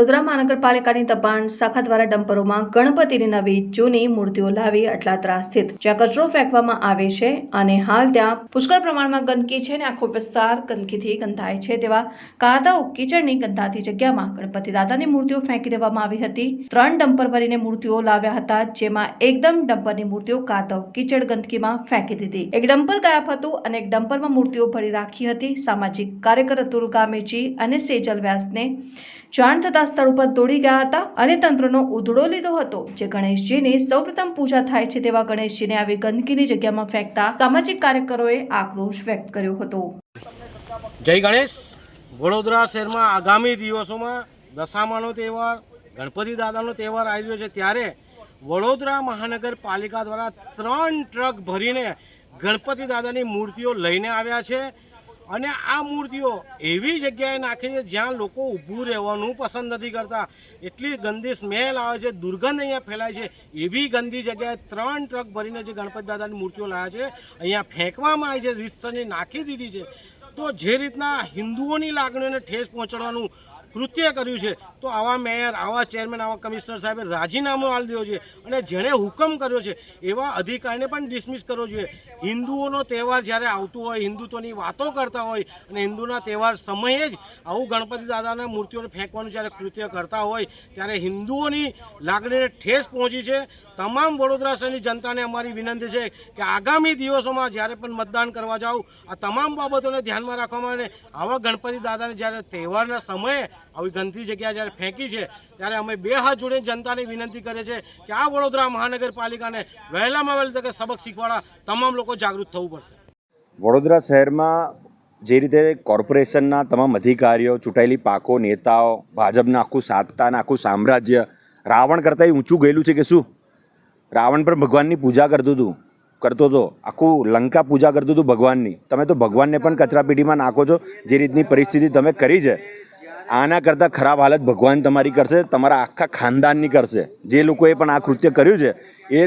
વડોદરા મહાનગરપાલિકાની દબાણ શાખા દ્વારા ડમ્પરોમાં ગણપતિની નવી જૂની મૂર્તિઓ લાવી અટલાદરા સ્થિત જ્યાં કચરો ફેંકવામાં આવે છે અને હાલ ત્યાં પુષ્કળ પ્રમાણમાં ગંદકી છે અને આખો વિસ્તાર ગંદકીથી ગંધાય છે તેવા કાદાઓ કીચડની ગંધાતી જગ્યામાં ગણપતિ દાદાની મૂર્તિઓ ફેંકી દેવામાં આવી હતી. ત્રણ ડમ્પર ભરીને મૂર્તિઓ લાવ્યા હતા, જેમાં એકદમ ડમ્પરની મૂર્તિઓ કાદવ કીચડ ગંદકીમાં ફેંકી દીધી. એક ડમ્પર ગાયબ હતું અને એક ડમ્પરમાં મૂર્તિઓ ભરી રાખી હતી. સામાજિક કાર્યકર અતુલ ગામેજી અને સેજલ વ્યાસને જાણ થતા સ્થળ ઉપર દોડી ગયા હતા અને તંત્રનો ઉધડો લીધો હતો. જે ગણેશજીની સૌપ્રથમ પૂજા થાય છે તેવા ગણેશજીને આવી ગંદકીની જગ્યામાં ફેંકતા સામાજિક કાર્યકરોએ આક્રોશ વ્યક્ત કર્યો હતો. જય ગણેશ. વડોદરા શહેરમાં આગામી દિવસોમાં દશામાનો તહેવાર, ગણપતિ દાદાનો તહેવાર આવી રહ્યો છે ત્યારે વડોદરા મહાનગરપાલિકા દ્વારા ત્રણ ટ્રક ભરીને ગણપતિ દાદાની મૂર્તિઓ લઈને આવ્યા છે. અને આ મૂર્તિઓ એવી જગ્યાએ નાખી છે જ્યાં લોકો ઊભું રહેવાનું પસંદ નથી કરતા. એટલી ગંદી સ્મેલ આવે છે, દુર્ગંધ અહીંયા ફેલાય છે. એવી ગંદી જગ્યાએ ત્રણ ટ્રક ભરીને જે ગણપતિ દાદાની મૂર્તિઓ લાવ્યા છે, અહીંયા ફેંકવામાં આવી છે, રીતસરની નાખી દીધી છે. તો જે રીતના હિન્દુઓની લાગણીઓને ઠેસ પહોંચાડવાનું કૃત્ય કર્યું છે. તો આવા મેયર, આવા ચેરમેન, આવા કમિશનર સાહેબે રાજીનામું આપી દેવો જોઈએ અને જેણે હુકમ કર્યો છે એવા અધિકારીને પણ ડિસમિસ કરવો જોઈએ. હિન્દુઓનો તહેવાર જ્યારે આવતું હોય, હિન્દુત્વની વાતો કરતા હોય અને હિન્દુના તહેવાર સમયે જ આવું ગણપતિ દાદાના મૂર્તિઓને ફેંકવાનું જ્યારે કૃત્ય કરતા હોય, ત્યારે હિન્દુઓની લાગણીને ઠેસ પહોંચી છે. તમામ વડોદરા શહેરની જનતાને અમારી વિનંતી છે કે આગામી દિવસોમાં જ્યારે પણ મતદાન કરવા જાઓ, આ તમામ બાબતોને ધ્યાનમાં રાખવામાં અને આવા ગણપતિ દાદાને જ્યારે તહેવારના સમયે આવી ગંદી જગ્યા જ્યારે ફેંકી છે, ત્યારે અમે બે હાથ જોડીને જનતાને વિનંતી કરીએ છીએ કે આ વડોદરા મહાનગરપાલિકાને વહેલામાં વહેલી તકે સબક શીખવાડા તમામ લોકો જાગૃત થવું પડશે. વડોદરા શહેરમાં જે રીતે કોર્પોરેશનના તમામ અધિકારીઓ, ચૂંટાયેલી પાકો નેતાઓ, ભાજપના આખું સાત્તાના આખું સામ્રાજ્ય, રાવણ કરતાં ઊંચું ગયેલું છે કે શું? રાવણ પર ભગવાનની પૂજા કરતું હતું, કરતો હતો, આખું લંકા પૂજા કરતું હતું ભગવાનની. તમે તો ભગવાનને પણ કચરાપેટીમાં નાખો છો, જે રીતની પરિસ્થિતિ તમે કરી છે. આના કરતાં ખરાબ હાલત ભગવાન તમારી કરશે, તમારા આખા ખાનદાનની કરશે. જે લોકોએ પણ આ કૃત્ય કર્યું છે, એ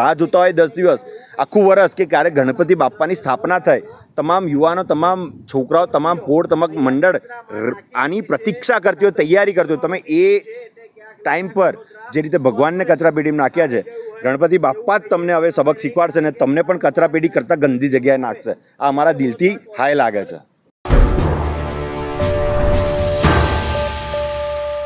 રાહ જોતા હોય દસ દિવસ. આખું વરસ કે ક્યારે ગણપતિ બાપ્પાની સ્થાપના થાય. તમામ યુવાનો, તમામ છોકરાઓ, તમામ પોળ, તમામ મંડળ આની પ્રતીક્ષા કરતી હોય, તૈયારી કરતી હોય. તમે એ ટાઈમ પર જે રીતે ભગવાનને કચરા પેટીમાં નાખ્યા છે, ગણપતિ બાપ્પા જ તમને હવે સબક શીખવાડશે અને તમને પણ કચરા પેટી કરતાં ગંદી જગ્યાએ નાખશે. આ અમારા દિલથી હાય લાગે છે.